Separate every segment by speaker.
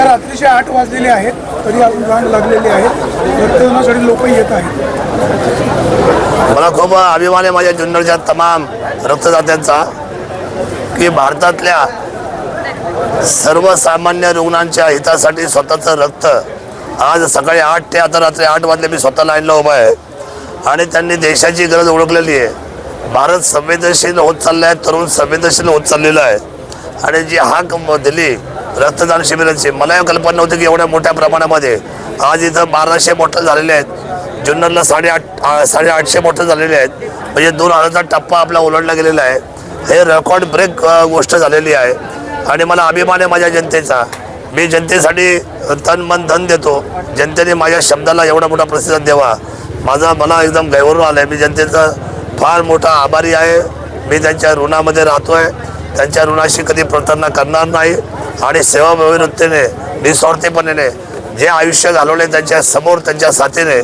Speaker 1: तर रात्रीचे आठ वाजलेले आहेत तरी अजून रांग लागलेली आहे. रक्तदानासाठी लोक येत आहेत.
Speaker 2: मला खूप अभिमान आहे माझ्या जुन्नरच्या तमाम रक्तदात्यांचा की भारतातल्या सर्वसामान्य रुग्णांच्या हितासाठी स्वतःचं रक्त आज सकाळी आठ ते आता रात्री आठ वाजले मी स्वतः लाईनला उभा आहे. आणि त्यांनी देशाची गरज ओळखलेली आहे. भारत संवेदनशील होत चालला आहे तरुण संवेदनशील होत चाललेलं आहे. आणि जी हाक दिली रक्तदान शिबिराची. मलाही कल्पना नव्हती की एवढ्या मोठ्या प्रमाणामध्ये आज इथं बाराशे मोठं झालेले आहेत. जुन्नरला साडेआठ साडेआठशे मोठं झालेले आहेत. म्हणजे दोन हजारचा टप्पा आपला ओलांडला गेलेला आहे. हे रेकॉर्ड ब्रेक गोष्ट झालेली आहे. आणि मला अभिमान आहे माझ्या जनतेचा. मी जनतेसाठी तन मन धन देतो. जनतेने माझ्या शब्दाला एवढा मोठा प्रतिसाद द्यावा. माझा मला एकदम गैवरून आलं आहे मी जनतेचा फार मोठा आभारी आहे. मी त्यांच्या ऋणामध्ये राहतो आहे त्यांच्या ऋणाशी कधी प्रतारणा करणार नाही. आणि सेवाभावीवृत्तीने निस्वार्थीपणेने जे आयुष्य घालवले त्यांच्यासमोर त्यांच्या साथीने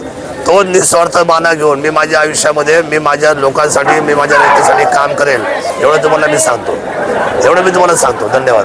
Speaker 2: तो निस्वार्थ बाना घेऊन मी माझ्या आयुष्यामध्ये मी माझ्या लोकांसाठी मी माझ्या व्यक्तीसाठी काम करेल. एवढं तुम्हाला मी सांगतो. एवढं मी तुम्हाला सांगतो. धन्यवाद.